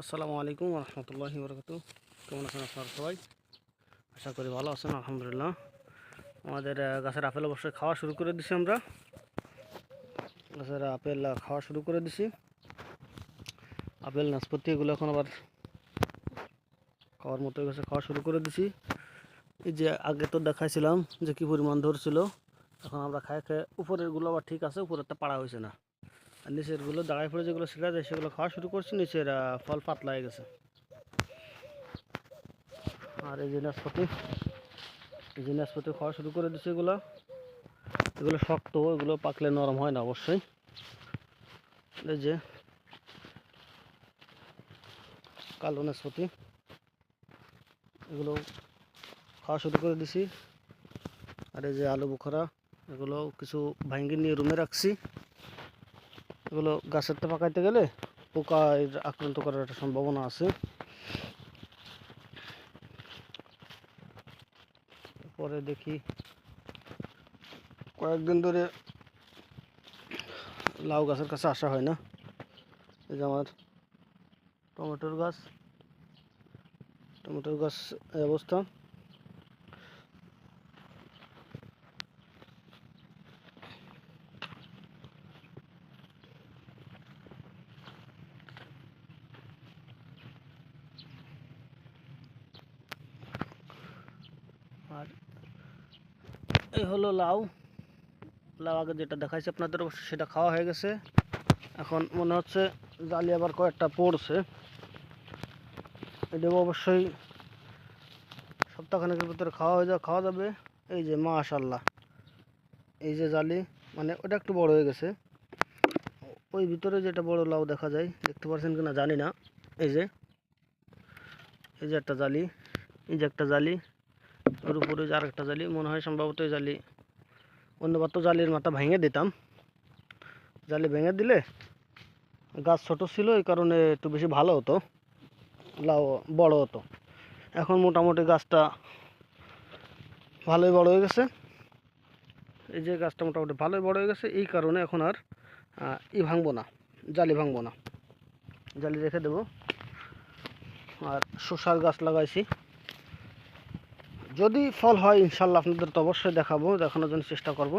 আসসালামু আলাইকুম রহমতুল্লাহি বরকত কেমন আছেন আপনারা সবাই? আশা করি ভালো আছেন, আলহামদুলিল্লাহ। আমাদের গাছের আপেল অবশ্যই খাওয়া শুরু করে দিছি আমরা। গাছের আপেল খাওয়া শুরু করে দিছি। আপেল নাশপাতি এগুলো এখন আবার খাওয়ার মতো গেছে খাওয়া শুরু করে দিছি। এই যে আগে তো দেখাইছিলাম যে কি পরিমাণ ধরছিল, এখন আমরা খাই খেয়ে উপরেরগুলো আবার ঠিক আছে, উপরেরটা পাড়া হয়েছে না। আর নিচেরগুলো দাঁড়ায় পড়ে যেগুলো ছিঁড়া যায় সেগুলো খাওয়া শুরু করছি, নিচের ফল পাতলা হয়ে গেছে। আর এই যে নাশপাতি, এই যে নাশপাতি খাওয়া শুরু করে দিচ্ছে এগুলো। এগুলো শক্ত, এগুলো পাকলে নরম হয় না অবশ্যই। এই যে কালো নাশপাতি, এগুলো খাওয়া শুরু করে দিছি। আর এই যে আলু বুখারা, এগুলো কিছু ভাঙ্গি নিয়ে রুমে রাখছি। এগুলো গাছেরটা পাকাইতে গেলে পোকায় আক্রান্ত করার একটা সম্ভাবনা আছে। পরে দেখি কয়েকদিন ধরে লাউ গাছের কাছে আসা হয় না। এই যে আমার টমেটোর গাছ টমেটোর গাছ অবস্থা। আর এই হলো লাউ। লাউ আগে যেটা দেখাইছি আপনাদের, অবশ্য সেটা খাওয়া হয়ে গেছে। এখন মনে হচ্ছে জালি আবার কয়েকটা পড়ছে। এটা অবশ্যই সপ্তাহখানেকের ভিতরে খাওয়া হয়ে যাবে, খাওয়া যাবে। এই যে মাশাল্লাহ এই যে জালি মানে ওটা একটু বড় হয়ে গেছে। ওই ভিতরে যেটা বড় লাউ দেখা যায়, দেখতে পাচ্ছেন কিনা জানি না। এই যে এই যে একটা জালি, এই যে একটা জালি। ওর উপরে যে আরেকটা জালি, মনে হয় সম্ভবত জালি। অন্যবার তো জালির মাথা ভেঙে দিতাম। জালি ভেঙে দিলে গাছ ছোট ছিল, এই কারণে একটু বেশি ভালো হতো, লাউ বড় হতো। এখন মোটামুটি গাছটা ভালোই বড় হয়ে গেছে। এই যে গাছটা মোটামুটি ভালোই বড় হয়ে গেছে, এই কারণে এখন আর ই ভাঙবো না, জালি ভাঙবো না। জালি রেখে দেবো। আর শসার গাছ লাগাইছি। যদি ফল হয় ইনশাল্লাহ আপনাদের তো অবশ্যই দেখাবো, দেখানোর জন্য চেষ্টা করব।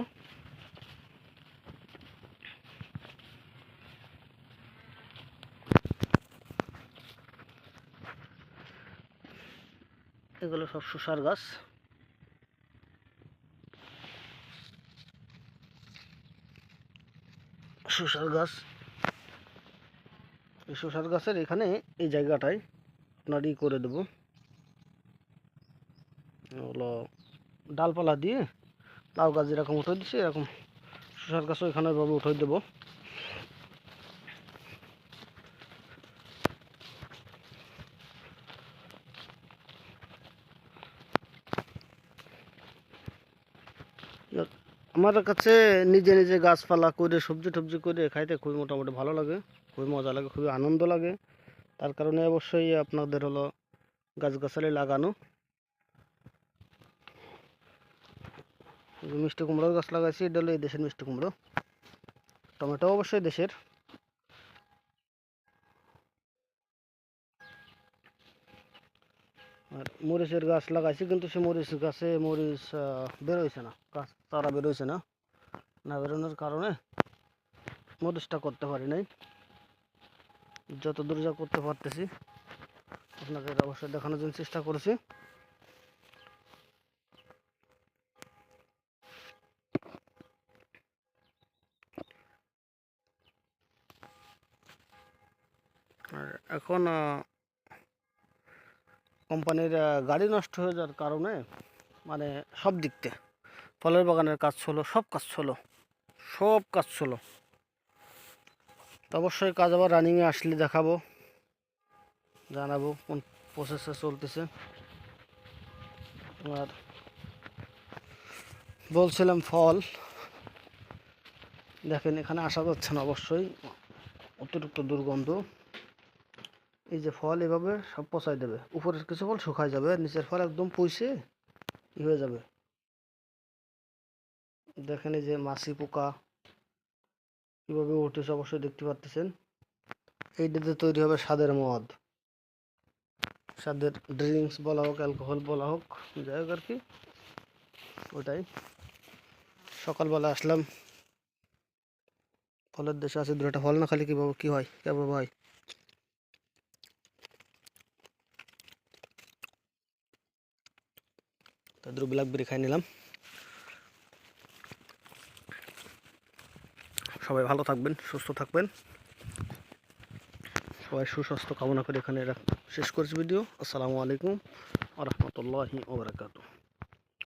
এগুলো সব শসার গাছ। শসার গাছ। এই শসার গাছের এখানে এই জায়গাটায় আপনার ই করে দেবো। হলো ডালপালা দিয়ে লাউ গাছ যেরকম উঠে দিচ্ছে এরকম শসার গাছও এখানে এভাবে উঠে দেবো। আমার কাছে নিজে নিজে গাছপালা করে, সবজি টবজি করে খাইতে খুবই মোটামুটি ভালো লাগে, খুবই মজা লাগে, খুবই আনন্দ লাগে। তার কারণে অবশ্যই আপনাদের হলো গাছগাছালি লাগানো এই যে মিষ্টি কুমড়োর গাছ লাগাইছি, এটা হলো এই দেশের মিষ্টি কুমড়ো। টমেটো অবশ্যই দেশের। আর মরিচের গাছ লাগাইছি, কিন্তু সে মরিচ গাছে মরিচ বেরোইছে না। গাছ চারা বেরোইছে না। না বেরোনোর কারণে মরিচটা করতে পারি নাই। যত দূর যা করতে পারতেছি, আপনাদের অবশ্যই দেখানোর জন্য চেষ্টা করেছি। আর এখন কোম্পানির গাড়ি নষ্ট হয়ে যাওয়ার কারণে মানে সব দিক থেকে ফলের বাগানের কাজ ছিল সব কাজ ছিল সব কাজ ছিল অবশ্যই কাজ আবার রানিংয়ে আসলে দেখাবো, জানাব কোন প্রসেসে চলতেছে। আর বলছিলাম ফল, দেখেন এখানে আসা যাচ্ছে না অবশ্যই, অতিরিক্ত দুর্গন্ধ। এই যে ফল এভাবে সব পচাই দেবে। উপরের কিছু ফল শুকায় যাবে, নিচের ফল একদম পুষে ই হয়ে যাবে। দেখেন এই যে মাছি পোকা কীভাবে উঠেছে অবশ্যই দেখতে পাচ্ছেন এইটাতে তৈরি হবে স্বাদের মদ। স্বাদের ড্রিঙ্কস বলা হোক অ্যালকোহল বলা হোক, যাই হোক আর কি, ওটাই। সকালবেলা আসলাম। ফলের দেশে আছে দুটা ফল, না খালি কীভাবে কী হয়? কেমন ভাই তাদের ব্ল্যাকবেরি খাই নিলাম। সবাই ভালো থাকবেন, সুস্থ থাকবেন। সবাই সুস্বাস্থ্য কামনা করে এখানে শেষ করছি ভিডিও আসসালামু আলাইকুম আ রহমতুল্লাহি ওবরাকাতু